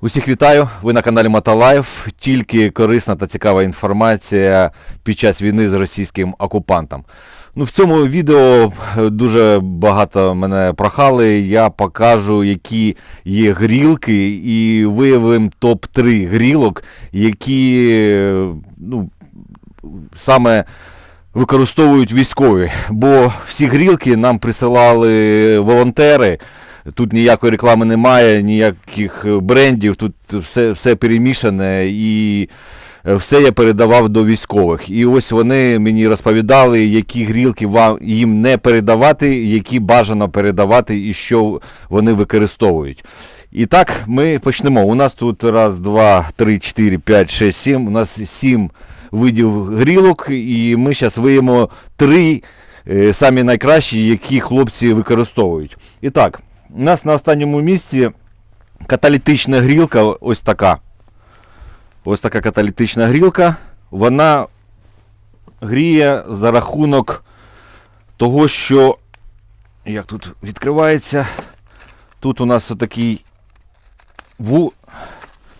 Усіх вітаю! Ви на каналі Мотолайф. Тільки корисна та цікава інформація під час війни з російським окупантом. Ну, в цьому відео е, дуже багато мене прохали. Я покажу, які є грілки, і виявимо топ-3 грілок, які е, ну, саме використовують військові. Бо всі грілки нам присилали волонтери. Тут ніякої реклами немає, ніяких брендів, тут все, все перемішане і е, все я передавав до військових. І ось вони мені розповідали, які грілки вам їм не передавати, які бажано передавати і що вони використовують. І так, ми почнемо. У нас тут раз, два, три, чотири, п'ять, шесть, сім. У нас сім видів грілок, і ми зараз виємо три е, самі найкращі, які хлопці використовують. І так, у нас на останньому місці каталітична грілка, ось така. Ось така каталітична грілка. Вона гріє за рахунок того, що. Як тут відкривається? Тут у нас отакий ву...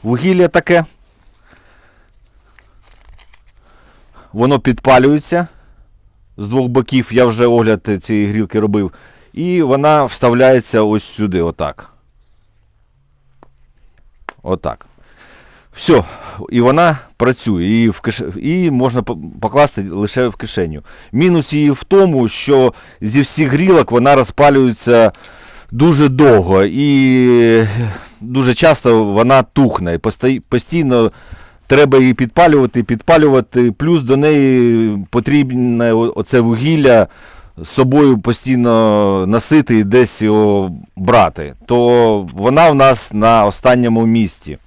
вугілля таке. Воно підпалюється з двох боків. Я вже огляд цієї грілки робив. І вона вставляється ось сюди, отак. Отак. Все. І вона працює. І, в киш... і можна покласти лише в кишеню. Мінус її в тому, що зі всіх грілок вона розпалюється дуже довго і дуже часто вона тухне. Постійно треба її підпалювати, підпалювати. Плюс до неї потрібне оце вугілля з собою постійно носити і десь його брати. То вона в нас на останньому місці.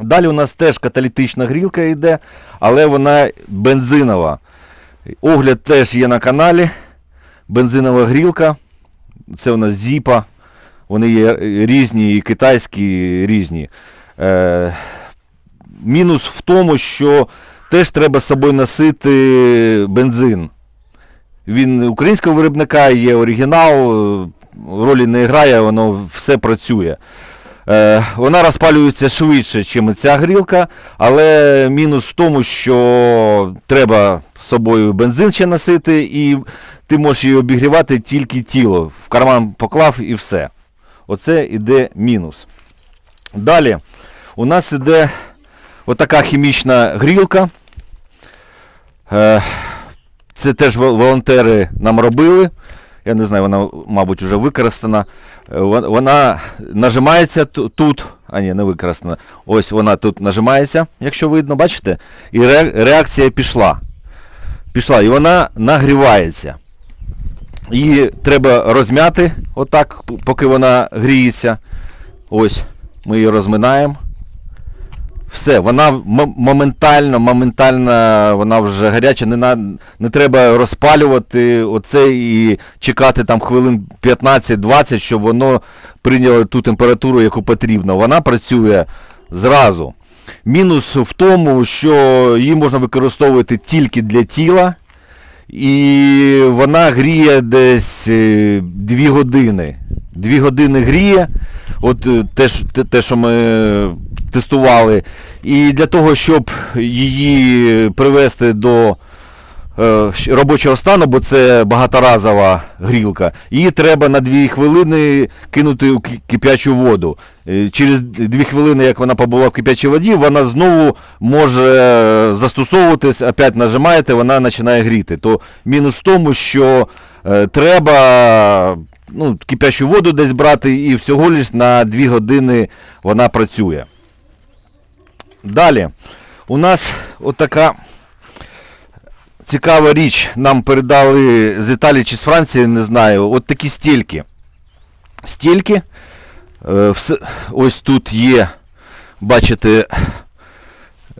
Далі у нас теж каталітична грілка йде, але вона бензинова. Огляд теж є на каналі. Бензинова грілка. Це у нас зіпа. Вони є різні, і китайські різні. Е, мінус в тому, що теж треба з собою носити бензин. Він українського виробника, є оригінал, е, ролі не грає, воно все працює. Е, вона розпалюється швидше, ніж ця грілка, але мінус в тому, що треба з собою бензин ще носити, і ти можеш її обігрівати тільки тіло. В карман поклав і все. Оце іде мінус. Далі у нас іде отака хімічна грілка. Е, це теж волонтери нам робили. Я не знаю, вона, мабуть, вже використана. Е, Вона нажимається тут. А ні, не використана. Ось вона тут нажимається, якщо видно, бачите? І реакція пішла. Пішла. І вона нагрівається. Її треба розм'яти, отак, поки вона гріється. Ось, ми її розминаємо. Все, вона моментально, моментально вона вже гаряча, не, на, не треба розпалювати оце і чекати там хвилин 15-20, щоб воно прийняло ту температуру, яку потрібно. Вона працює зразу. Мінус в тому, що її можна використовувати тільки для тіла, і вона гріє десь 2 години. 2 години гріє. От е, те, те, що ми тестували. І для того, щоб її привести до е, робочого стану, бо це багаторазова грілка, її треба на 2 хвилини кинути у кип'ячу воду. Е, Через 2 хвилини, як вона побула в кип'ячій воді, вона знову може застосовуватись, опять нажимаєте, вона починає гріти. То мінус в тому, що е, треба ну, кип'ячу воду десь брати і всього лиш на 2 години вона працює. Далі у нас отака цікава річ. Нам передали з Італії чи з Франції, не знаю. От такі стільки. Стільки. Е, ось тут є, бачите,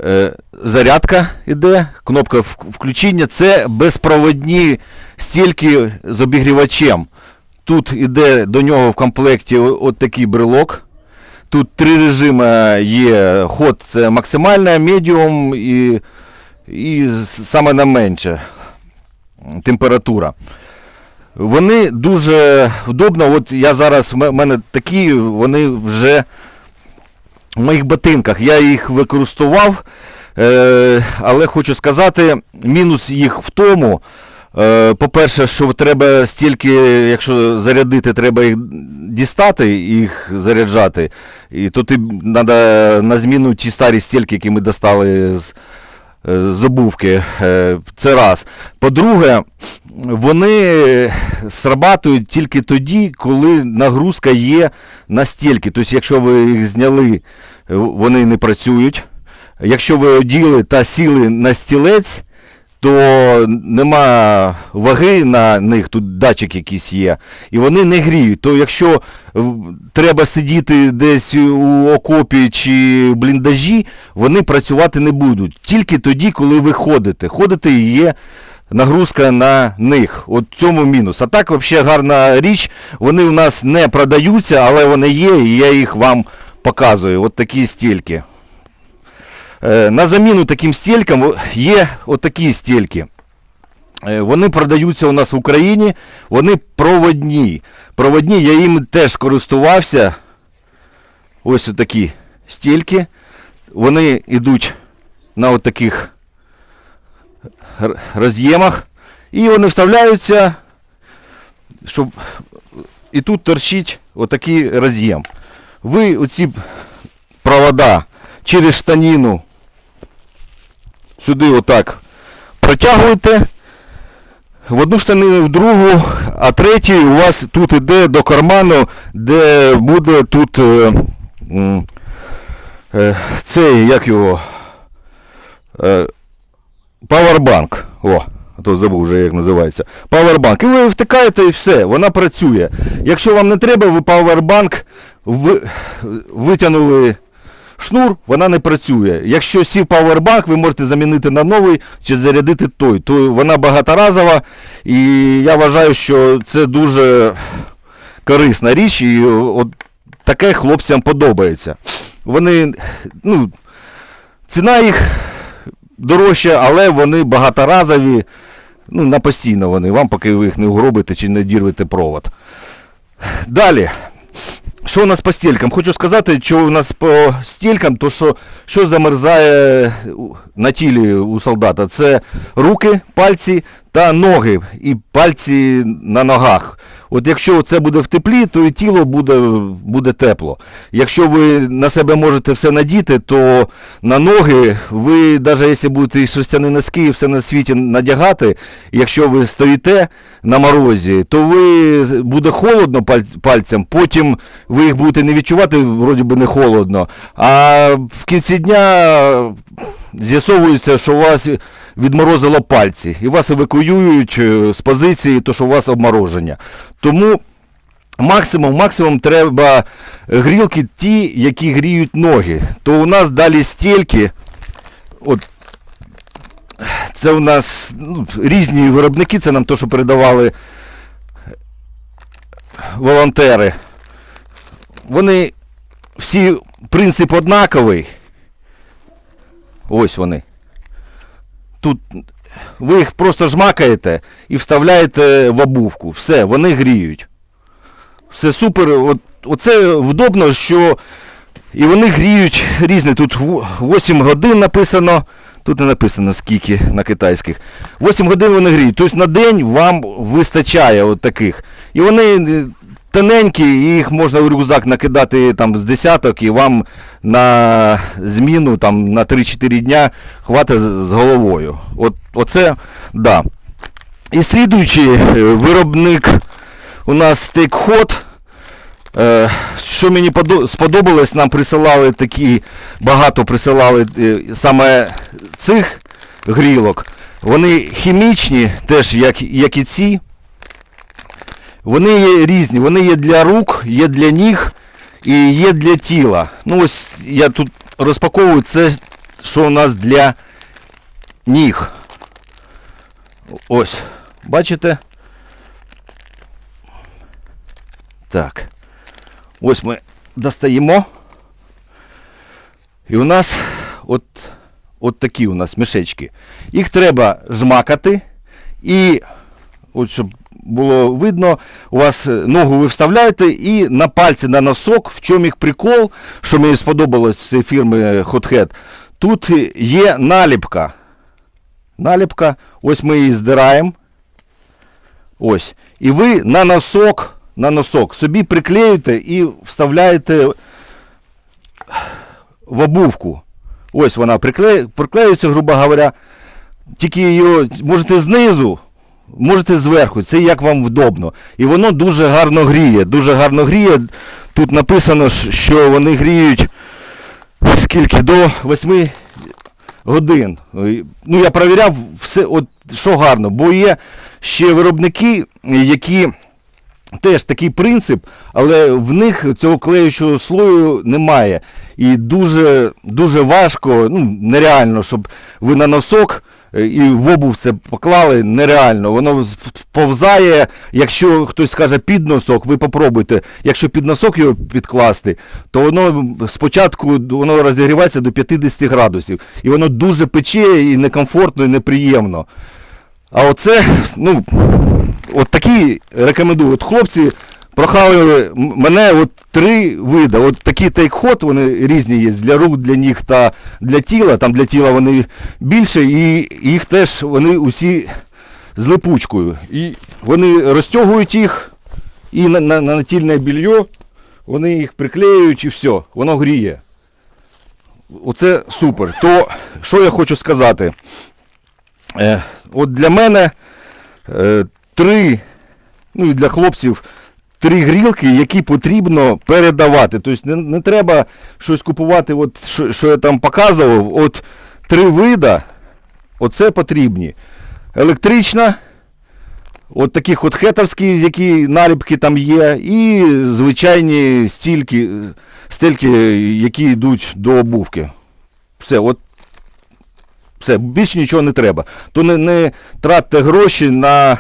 е, зарядка іде, кнопка включення. Це безпроводні стільки з обігрівачем. Тут іде до нього в комплекті от такий брелок. Тут три режими є. Ход це максимальна, медіум і, і саме на менше температура. Вони дуже вдобно. От я зараз, в мене такі, вони вже в моїх ботинках. Я їх використовував, е, але хочу сказати, мінус їх в тому. Е, по-перше, що треба стільки, якщо зарядити, треба їх дістати, їх заряджати. І то ти треба на зміну ті старі стільки, які ми достали з, е, з обувки. Е, це раз. По-друге, вони срабатують тільки тоді, коли нагрузка є на стільки. Тобто, якщо ви їх зняли, вони не працюють. Якщо ви оділи та сіли на стілець, то нема ваги на них, тут датчик якийсь є, і вони не гріють. То якщо треба сидіти десь у окопі чи бліндажі, вони працювати не будуть. Тільки тоді, коли ви ходите. Ходите і є нагрузка на них. От цьому мінус. А так, взагалі, гарна річ. Вони у нас не продаються, але вони є, і я їх вам показую. От такі стільки. Е, На заміну таким стількам є отакі стільки. Е, Вони продаються у нас в Україні, вони проводні. Проводні, я їм теж користувався. Ось такі стільки. Вони йдуть на от таких р- роз'ємах. І вони вставляються, щоб і тут торчить отакий роз'єм. Ви оці провода через штаніну сюди отак протягуєте. В одну штанину, в другу, а третій у вас тут іде до карману, де буде тут е, е, цей, як його, е, павербанк. О, а то забув вже як називається. Павербанк. І ви втикаєте і все, вона працює. Якщо вам не треба, ви павербанк ви, витягнули шнур, вона не працює. Якщо сів павербанк, ви можете замінити на новий чи зарядити той. То вона багаторазова, і я вважаю, що це дуже корисна річ, і от таке хлопцям подобається. Вони, ну, ціна їх дорожча, але вони багаторазові. Ну, на постійно вони вам, поки ви їх не угробите чи не дірвете провод. Далі. Що у нас по стількам? Хочу сказати, що у нас по стількам, то що, що замерзає на тілі у солдата. Це руки, пальці та ноги, і пальці на ногах. От якщо це буде в теплі, то і тіло буде, буде тепло. Якщо ви на себе можете все надіти, то на ноги ви, навіть якщо будете шерстяні носки і все на світі надягати, якщо ви стоїте на морозі, то ви буде холодно пальцям, потім ви їх будете не відчувати, вроді би не холодно. А в кінці дня з'ясовується, що у вас відморозило пальці, і вас евакуюють е, з позиції, то що у вас обмороження. Тому максимум, максимум треба грілки ті, які гріють ноги. То у нас далі стільки. От це у нас ну, різні виробники, це нам то, що передавали волонтери. Вони всі принцип однаковий. Ось вони. Тут ви їх просто жмакаєте і вставляєте в обувку. Все, вони гріють. Все супер. От, оце вдобно, що і вони гріють різні. Тут 8 годин написано. Тут не написано скільки на китайських. 8 годин вони гріють. Тобто на день вам вистачає от таких. І вони е, тоненькі, і їх можна в рюкзак накидати там з десяток, і вам на зміну там, на 3-4 дня хватить з, головою. От, оце, да. І слідуючий е, виробник у нас Е, що мені сподобалось, нам присилали такі, багато присилали е, саме цих грілок. Вони хімічні, теж як, як і ці. Вони є різні. Вони є для рук, є для ніг і є для тіла. Ну ось я тут розпаковую це, що у нас для ніг. Ось. Бачите? Так. Ось ми достаємо. І у нас от, от такі у нас мішечки. Їх треба жмакати і, от щоб було видно, у вас е, ногу ви вставляєте і на пальці на носок, в чому їх прикол, що мені сподобалось з цієї фірми Hothead, тут є наліпка. Наліпка, ось ми її здираємо. Ось. І ви на носок, на носок собі приклеюєте і вставляєте в обувку. Ось вона прикле... приклеюється, грубо говоря. Тільки її можете знизу, можете зверху. Це як вам вдобно. І воно дуже гарно гріє. Дуже гарно гріє. Тут написано, що вони гріють скільки до 8 годин. Ну, я перевіряв все, от що гарно, бо є ще виробники, які теж такий принцип, але в них цього клеючого слою немає. І дуже, дуже важко, ну, нереально, щоб ви на носок і в обув все поклали, нереально. Воно повзає, якщо хтось скаже під носок, ви попробуйте. Якщо під носок його підкласти, то воно спочатку воно розігрівається до 50 градусів. І воно дуже пече і некомфортно, і неприємно. А оце, ну, от такі рекомендую. От хлопці прохали мене от три види. От такі тейк-ход, вони різні є для рук, для ніг та для тіла. Там для тіла вони більше, і їх теж вони усі з липучкою. І вони розтягують їх і на, на, на натільне білье вони їх приклеюють і все, воно гріє. Оце супер. То що я хочу сказати? Е, от для мене е, три, ну і для хлопців, три грілки, які потрібно передавати. Тобто не, не треба щось купувати, от, що, що я там показував. От три вида, оце потрібні. Електрична, от такі от хетовські, які наліпки там є, і звичайні стільки, стельки, які йдуть до обувки. Все, от все, більше нічого не треба. То не, не тратьте гроші на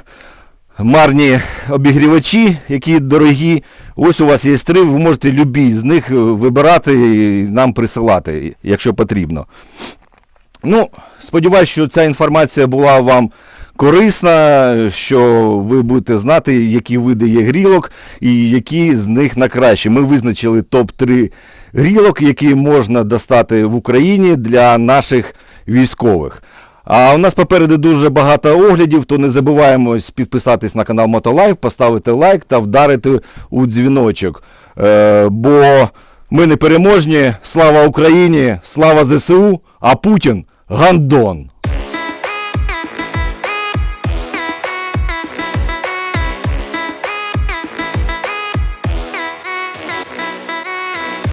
марні обігрівачі, які дорогі. Ось у вас є три, ви можете любі з них вибирати і нам присилати, якщо потрібно. Ну, сподіваюся, що ця інформація була вам корисна, що ви будете знати, які види є грілок і які з них на краще. Ми визначили топ-3 грілок, які можна достати в Україні для наших військових. А у нас попереду дуже багато оглядів, то не забуваємо підписатись на канал Мотолайф, поставити лайк та вдарити у дзвіночок. Е, бо ми не переможні. Слава Україні, слава ЗСУ, а Путін гандон.